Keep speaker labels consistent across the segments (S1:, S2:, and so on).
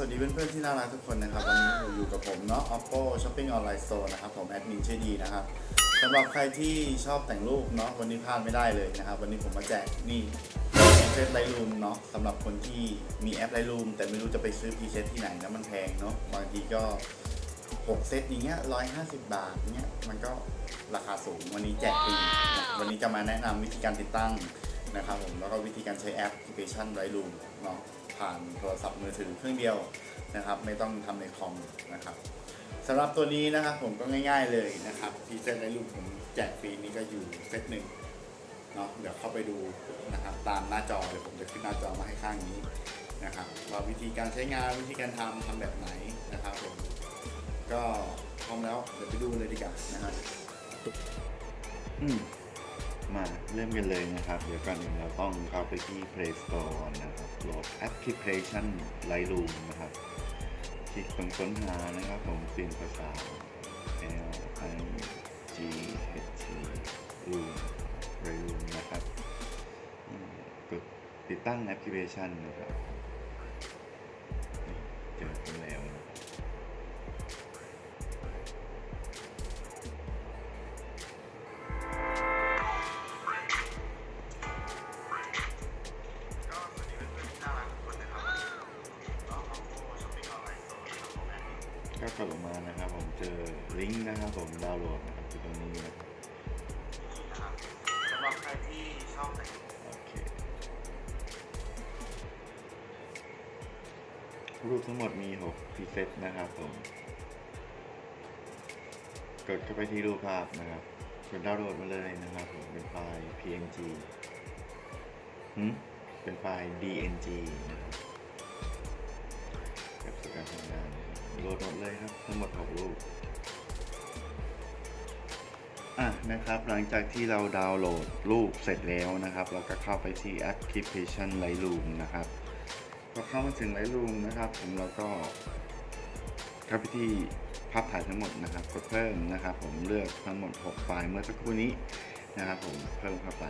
S1: วัสดีเพื่อนๆที่น่ารักทุกคนนะครับ วันนี้อยู่กับผมเนาะ Oppo Shopping Online Store นะครับผมแอดมินชื่อดีนะครับสำหรับใครที่ชอบแต่งรูปเนาะวันนี้พลาดไม่ได้เลยนะครับ วันนี้ผมมาแจกนี่เซตไลรูมเนาะสำหรับคนที่มีแอปไลรูมแต่ไม่รู้จะไปซื้อพีเซตที่ไหนนะมันแพงเนาะบางทีก็6เซตอย่างเงี้ย150บาทเงี้ยมันก็ราคาสูงวันนี้แจกฟรีวันนี้จะมาแนะนำวิธีการติดตั้งนะครับผมแล้วก็วิธีการใช้แอปพลิเคชันไลรูมเนาะ ผ่านโทรศัพท์มือถือเครื่องเดียวนะครับ ไม่ต้องทำในคอมนะครับสำหรับตัวนี้นะครับผมก็ง่าย ๆเลยนะครับพรีเซตไลรูมผมแจกฟรีนี่ก็อยู่เซตหนึ่งเนาะเดี๋ยวเข้าไปดูนะครับตามหน้าจอเดี๋ยวผมจะขึ้นหน้าจอมาให้ข้างนี้นะครับว่าวิธีการใช้งานวิธีการทำทำแบบไหนนะครับผมก็พร้อมแล้วเดี๋ยวไปดูเลยดีกว่านะครับ
S2: อืม มาเริ่มกันเลยนะครับ เดี๋ยวก่อนหนึ่งเราต้องเข้าไปที่ Play Store นะครับ โหลดแอปพลิเคชัน Lightroom นะครับ คลิกตรงค้นหานะครับ ผมเปลี่ยนภาษา L I G H T Room Lightroom นะครับกดติดตั้งแอปพลิเคชันนะครับ นะ
S1: ครับผม
S2: เจอลิงก์นะครับผมดาวน์โหลดนะครับอยู่ตรงนี้นะครับ
S1: นะครับสำหรับใครที่ชอบแต่ง
S2: โอเครูปทั้งหมดมี6พรีเซตนะครับผมกดเข้าไปที่รูปภาพนะครับกดดาวน์โหลดมาเลยนะครับผมเป็นไฟล์ png หืมเป็นไฟล์ dng นะครับกับสการทำงานนะครับโหล ดหมดเลยครับ ทั้งหมด6รูปอะนะครับหลังจากที่เราดาวน์โหลดรูปเสร็จแล้วนะครับ เราก็เข้าไปที่แอปพลิเคชัน Lightroom นะครับพอเข้ามาถึง Lightroom นะครับผมเราก็เข้าไปที่ภาพถ่ายทั้งหมดนะครับกดเพิ่มนะครับ ผมเลือกทั้งหมด 6 ไฟล์เมื่อสักครู่นี้นะครับ ผมเพิ่มเข้าไป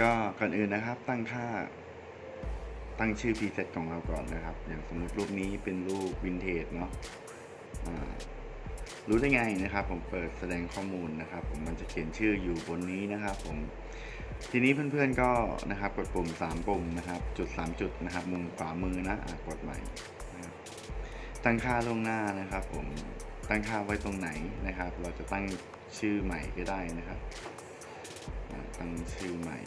S2: ก็ก่อนอื่นนะครับตั้งค่า ตั้งชื่อพรีเซตของเราก่อนนะครับ อย่างสมมติรูปนี้เป็นรูปวินเทจเนาะรู้ได้ไงนะครับผมเปิดแสดงข้อมูลนะครับ ผมมันจะเขียนชื่ออยู่บนนี้นะครับ ผมทีนี้เพื่อนๆก็นะครับกดปุ่ม 3 ปุ่มนะครับ จุด 3 จุดนะครับ มุมขวามือนะอะกดใหม่นะครับตั้งค่าล่วงหน้านะครับ ผมตั้งค่าไว้ตรงไหนนะครับ เราจะตั้งชื่อใหม่ก็ได้นะครับ ตั้งชื่อใหม่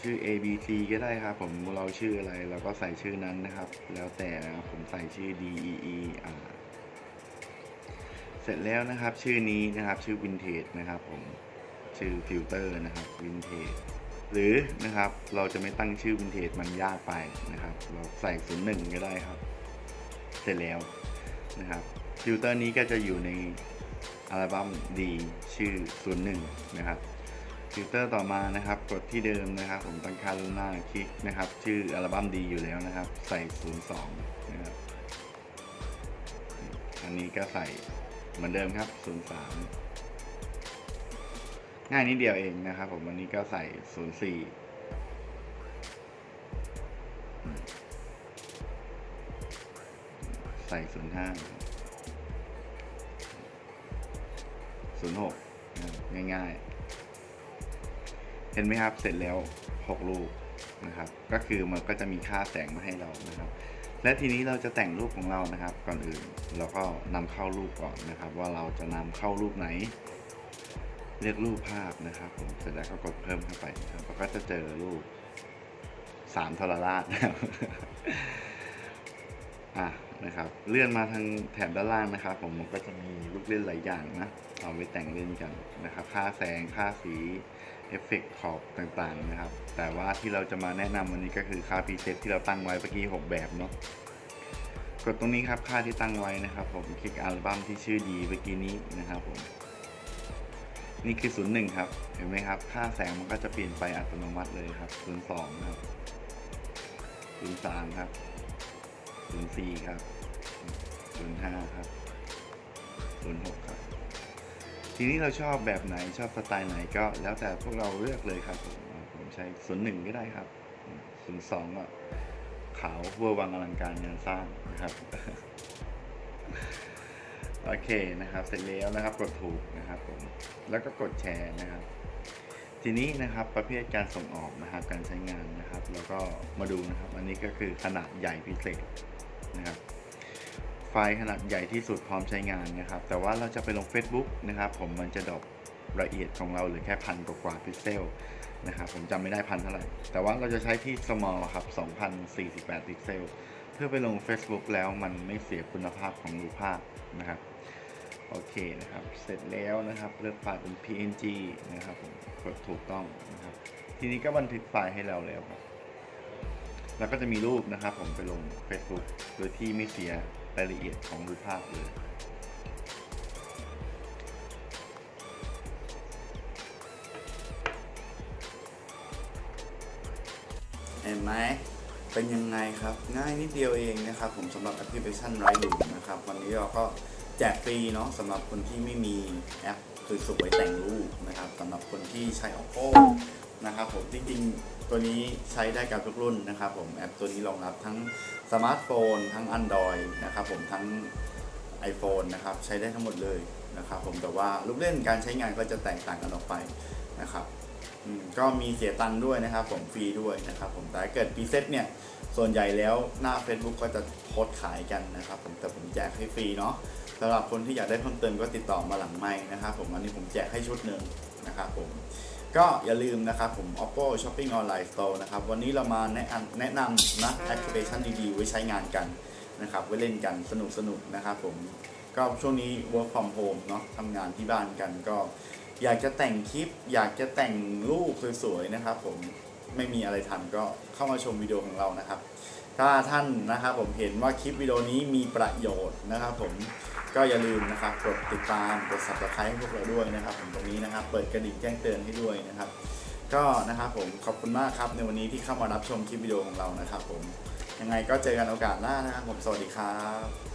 S2: ชื่อ A B C ก็ได้ครับ ผมเราชื่ออะไรเราก็ใส่ชื่อนั้นนะครับ แล้วแต่นะครับผมใส่ชื่อ D E E อ่าเสร็จแล้วนะครับชื่อนี้นะครับชื่อ Vintage นะครับผมชื่อฟิลเตอร์นะครับ Vintage หรือนะครับเราจะไม่ตั้งชื่อ Vintage มันยากไปนะครับ เราใส่ศูนย์หนึ่งก็ได้ครับ เสร็จแล้วนะครับฟิลเตอร์นี้ก็จะอยู่ในอัลบั้ม D ชื่อ01นะครับ ฟิลเตอร์ต่อมานะครับ กดที่เดิมนะครับ ผมตั้งค่าล่วงหน้าคลิกนะครับ ชื่ออัลบั้มดีอยู่แล้วนะครับ ใส่ 02 นะครับ อันนี้ก็ใส่เหมือนเดิมครับ 03 ง่ายนิดเดียวเองนะครับ ผมวันนี้ก็ใส่ 04ใส่ 05 06นะครับง่ายๆ เห็นไหมครับเสร็จแล้ว 6 รูปนะครับ ก็คือมันก็จะมีค่าแสงมาให้เรานะครับ และทีนี้เราจะแต่งรูปของเรานะครับ ก่อนอื่นเราก็นำเข้ารูปก่อนนะครับ ว่าเราจะนำเข้ารูปไหน เลือกรูปภาพนะครับ ผมเสร็จแล้วก็กดเพิ่มเข้าไปนะครับเราก็จะเจอรูปสามทรราชนะครับอะ นะครับ เลื่อนมาทางแถบด้านล่างนะครับ ผมก็จะมีลูกเล่นหลายอย่างนะ เอาไว้แต่งเล่นกันนะครับ ค่าแสง ค่าสีเอฟเฟกต์ขอบต่างๆนะครับ แต่ว่าที่เราจะมาแนะนำวันนี้ก็คือค่าพีเซตที่เราตั้งไว้เมื่อกี้ 6 แบบเนาะ กดตรงนี้ครับค่าที่ตั้งไว้นะครับ ผมคลิกอัลบั้มที่ชื่อดีเมื่อกี้นี้นะครับผมนี่คือ 01 ครับ เห็นไหมครับ ค่าแสงมันก็จะเปลี่ยนไปอัตโนมัติเลยครับ 02 ครับ 03 ครับ 04ครับ05ครับ06ครับ ทีนี้เราชอบแบบไหนชอบสไตล์ไหนก็ แล้วแต่พวกเราเลือกเลยครับ ผมผมใช้ศูนย์หนึ่งก็ได้ครับศูนย์สองก็ขาวเวอร์วังอลังการงานสร้างนะครับโอเคนะครับ เสร็จแล้วนะครับ กดถูกนะครับผมแล้วก็กดแชร์นะครับ ทีนี้นะครับประเภทการส่งออกนะครับการใช้งานนะครับ แล้วก็มาดูนะครับ อันนี้ก็คือขนาดใหญ่พิเศษนะครับ ไฟล์ขนาดใหญ่ที่สุดพร้อมใช้งานนะครับ แต่ว่าเราจะไปลง Facebook นะครับ ผมมันจะดรอปละเอียดของเราหรือแค่พันกว่าๆพิกเซลนะครับผมจำไม่ได้พันเท่าไหร่ แต่ว่าเราจะใช้ที่ small ครับ 2048 พิกเซล เพื่อไปลง Facebook แล้วมันไม่เสียคุณภาพของรูปภาพนะครับ โอเคนะครับ เสร็จแล้วนะครับเลือกไฟล์เป็น PNG นะครับผมกดถูกต้องนะครับ ทีนี้ก็บันทึกไฟล์ให้เราแล้วครับ แล้วก็จะมีรูปนะครับ ผมไปลง Facebook โดยที่ไม่เสียรายละเอียดของรูปภาพเลย
S1: เห็นไหม เป็นยังไงครับ ง่ายนิดเดียวเองนะครับ ผมสำหรับแอปพลิเคชันไรดูนะครับ วันนี้เราก็ แจกฟรีเนาะสำหรับคนที่ไม่มีแอปสวยๆแต่งรูปนะครับสำหรับคนที่ใช้ oppo นะครับผมจริงๆตัวนี้ใช้ได้กับทุกรุ่นนะครับผมแอปตัวนี้รองรับทั้งสมาร์ทโฟน ทั้ง Android นะครับผมทั้ง iPhone นะครับใช้ได้ทั้งหมดเลยนะครับผมแต่ว่าลูกเล่นการใช้งานก็จะแตกต่างกันออกไปนะครับอืมก็มีเสียตังค์ด้วยนะครับ ผมฟรีด้วยนะครับ ผมแต่เกิดพรีเซ็ตเนี่ยส่วนใหญ่แล้วหน้า Facebook ก็จะโพสขายกันนะครับ ผมแต่ผมแจกให้ฟรีเนาะ สำหรับคนที่อยากได้เพิ่มเติมก็ติดต่อมาหลังไม้นะครับผมอันนี้ผมแจกให้ชุดหนึ่งนะครับผมก็อย่าลืมนะครับผม oppo shopping online store นะครับ วันนี้เรามาแนะนำแนะนำนะแอปพลิเคชันดีๆ ไว้ใช้งานกันนะครับไว้เล่นกันสนุกๆนะครับผมก็ช่วงนี้ work from home เนาะทำงานที่บ้านกันก็ อยากจะแต่งคลิป อยากจะแต่งรูปสวยๆนะครับผมไม่มีอะไรทำก็เข้ามาชมวิดีโอของเรานะครับ ถ้าท่านนะครับผมเห็นว่าคลิปวิดีโอนี้มีประโยชน์นะครับผม ก็อย่าลืมนะครับกดติดตามกด subscribe ให้พวกเราด้วยนะครับ ผมตรงนี้นะครับ เปิดกระดิ่งแจ้งเตือนให้ด้วยนะครับ ก็นะครับผมขอบคุณมากครับในวันนี้ที่เข้ามารับชมคลิปวิดีโอของเรานะครับ ผมยังไงก็เจอกันโอกาสหน้านะครับ ผมสวัสดีครับ